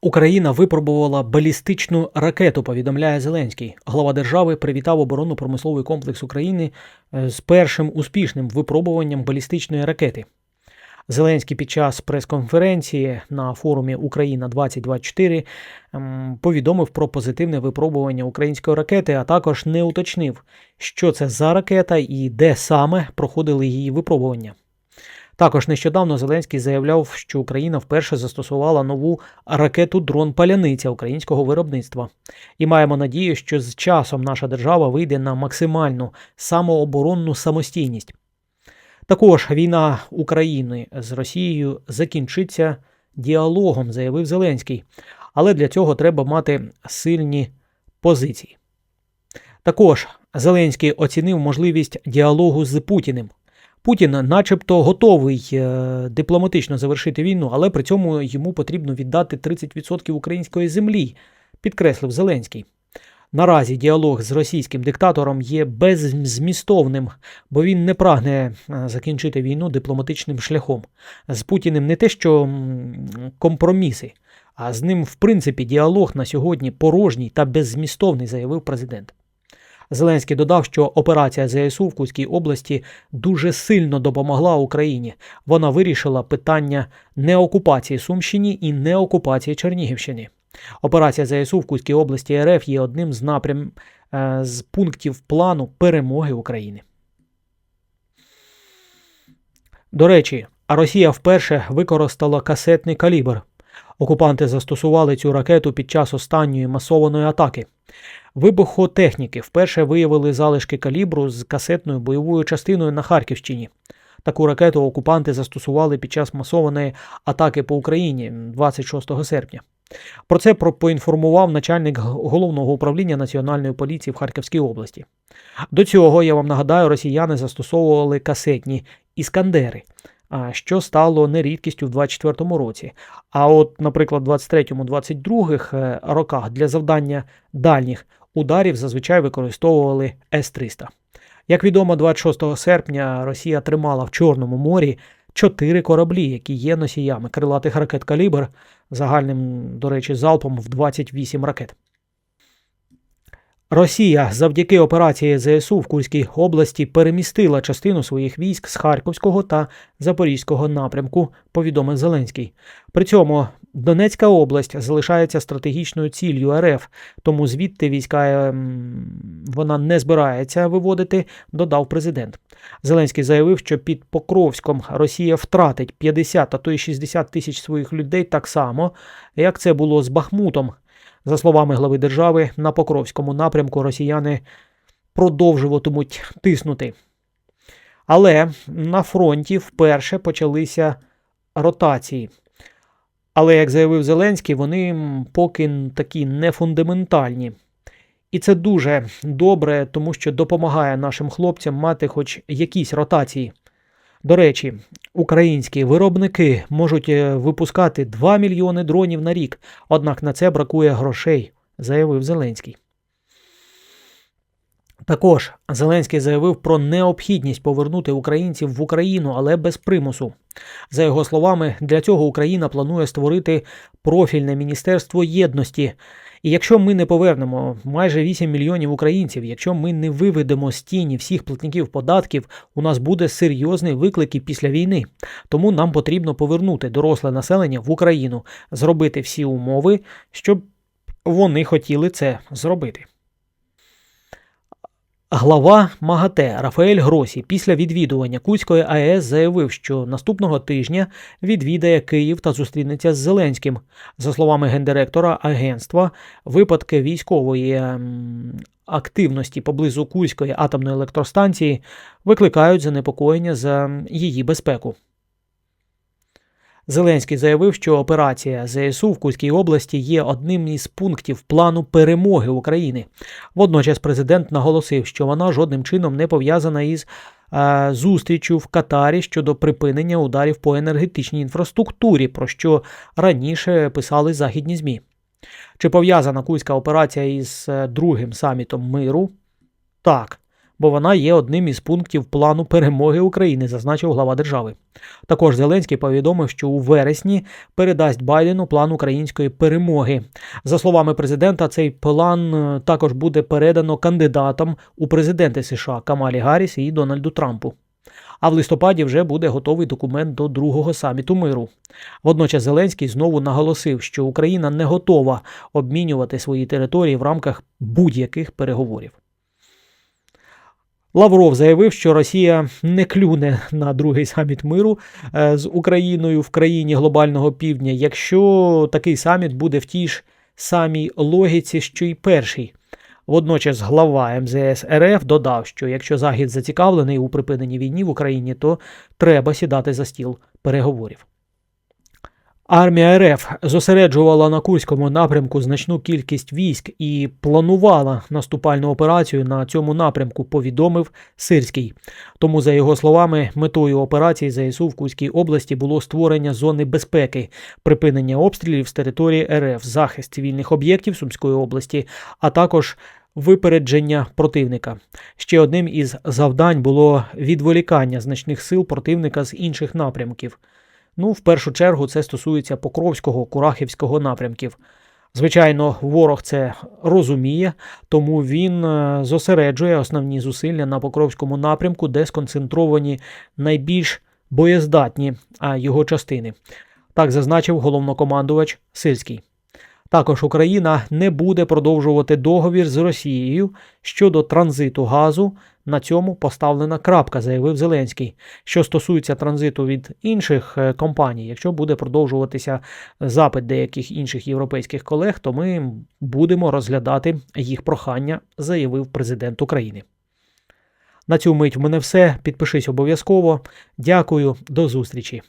Україна випробувала балістичну ракету, повідомляє Зеленський. Глава держави привітав оборонно-промисловий комплекс України е, з першим успішним випробуванням балістичної ракети. Зеленський під час прес-конференції на форумі Україна 2024 ем, повідомив про позитивне випробування української ракети, а також не уточнив, що це за ракета і де саме проходили її випробування. Також нещодавно Зеленський заявляв, що Україна вперше застосувала нову ракету дрон Паляниця українського виробництва. І маємо надію, що з часом наша держава вийде на максимальну самооборонну самостійність. Також війна України з Росією закінчиться діалогом, заявив Зеленський. Але для цього треба мати сильні позиції. Також Зеленський оцінив можливість діалогу з Путіним. Путін, начебто, готовий е, дипломатично завершити війну, але при цьому йому потрібно віддати 30% української землі, підкреслив Зеленський. Наразі діалог з російським диктатором є беззмістовним, бо він не прагне е, закінчити війну дипломатичним шляхом. З Путіним не те, що компроміси, а з ним, в принципі, діалог на сьогодні порожній та беззмістовний, заявив президент. Зеленський додав, що операція ЗСУ в Кузькій області дуже сильно допомогла Україні. Вона вирішила питання неокупації Сумщині і неокупації Чернігівщини. Операція ЗСУ в Кузькій області РФ є одним з напрям е, з пунктів плану перемоги України. До речі, Росія вперше використала касетний калібр. Окупанти застосували цю ракету під час останньої масованої атаки. Вибухотехніки вперше виявили залишки калібру з касетною бойовою частиною на Харківщині. Таку ракету окупанти застосували під час масованої атаки по Україні 26 серпня. Про це поінформував начальник головного управління Національної поліції в Харківській області. До цього, я вам нагадаю, росіяни застосовували касетні іскандери, що стало нерідкістю в 24-му році. А от, наприклад, в 23-22 е, роках для завдання дальніх ударів зазвичай використовували С-300. Як відомо, 26 серпня Росія тримала в Чорному морі чотири кораблі, які є носіями крилатих ракет калібр загальним, до речі, залпом в 28 ракет. Росія завдяки операції ЗСУ в Курській області перемістила частину своїх військ з Харківського та Запорізького напрямку, повідомив Зеленський. При цьому Донецька область залишається стратегічною ціллю РФ, тому звідти війська ем, вона не збирається виводити, додав президент. Зеленський заявив, що під Покровськом Росія втратить 50, а то й 60 тисяч своїх людей так само, як це було з Бахмутом. За словами глави держави, на Покровському напрямку росіяни продовжуватимуть тиснути. Але на фронті вперше почалися ротації. Але, як заявив Зеленський, вони поки такі не фундаментальні. І це дуже добре, тому що допомагає нашим хлопцям мати хоч якісь ротації. До речі, українські виробники можуть е, випускати 2 мільйони дронів на рік, однак на це бракує грошей, заявив Зеленський. Також Зеленський заявив про необхідність повернути українців в Україну, але без примусу. За його словами, для цього Україна планує створити профільне міністерство єдності. І якщо ми не повернемо майже 8 мільйонів українців, якщо ми не виведемо з тіні всіх платників податків, у нас буде серйозний виклик і після війни. Тому нам потрібно повернути доросле населення в Україну, зробити всі умови, щоб вони хотіли це зробити. Глава МАГАТЕ Рафаель Гросі після відвідування Кузької АЕС заявив, що наступного тижня відвідає Київ та зустрінеться з Зеленським. За словами гендиректора агентства, випадки військової ем, активності поблизу Кузької атомної електростанції викликають занепокоєння за її безпеку. Зеленський заявив, що операція ЗСУ в Кузькій області є одним із пунктів плану перемоги України. Водночас президент наголосив, що вона жодним чином не пов'язана із е, зустрічю в Катарі щодо припинення ударів по енергетичній інфраструктурі, про що раніше писали західні ЗМІ. Чи пов'язана Кузька операція із е, другим самітом миру? Так. Бо вона є одним із пунктів плану перемоги України, зазначив глава держави. Також Зеленський повідомив, що у вересні передасть Байдену план української перемоги. За словами президента, цей план е, також буде передано кандидатам у президенти США Камалі Гарріс і Дональду Трампу. А в листопаді вже буде готовий документ до другого саміту миру. Водночас Зеленський знову наголосив, що Україна не готова обмінювати свої території в рамках будь-яких переговорів. Лавров заявив, що Росія не клюне на другий саміт миру е, з Україною в країні глобального півдня, якщо такий саміт буде в тій ж самій логіці, що й перший. Водночас глава МЗС РФ додав, що якщо Захід зацікавлений у припиненні війни в Україні, то треба сідати за стіл переговорів. Армія РФ зосереджувала на Курському напрямку значну кількість військ і планувала наступальну операцію на цьому напрямку, повідомив Сирський. Тому, за його словами, метою операції ЗСУ в Курській області було створення зони безпеки, припинення обстрілів з території РФ, захист цивільних об'єктів Сумської області, а також випередження противника. Ще одним із завдань було відволікання значних сил противника з інших напрямків. Ну, в першу чергу, це стосується Покровського, Курахівського напрямків. Звичайно, ворог це розуміє, тому він е, зосереджує основні зусилля на Покровському напрямку, де сконцентровані найбільш боєздатні його частини. Так зазначив головнокомандувач Сильський. Також Україна не буде продовжувати договір з Росією щодо транзиту газу. На цьому поставлена крапка, заявив Зеленський. Що стосується транзиту від інших е, компаній, якщо буде продовжуватися запит деяких інших європейських колег, то ми будемо розглядати їх прохання, заявив президент України. На цю мить в мене все. Підпишись обов'язково. Дякую, до зустрічі.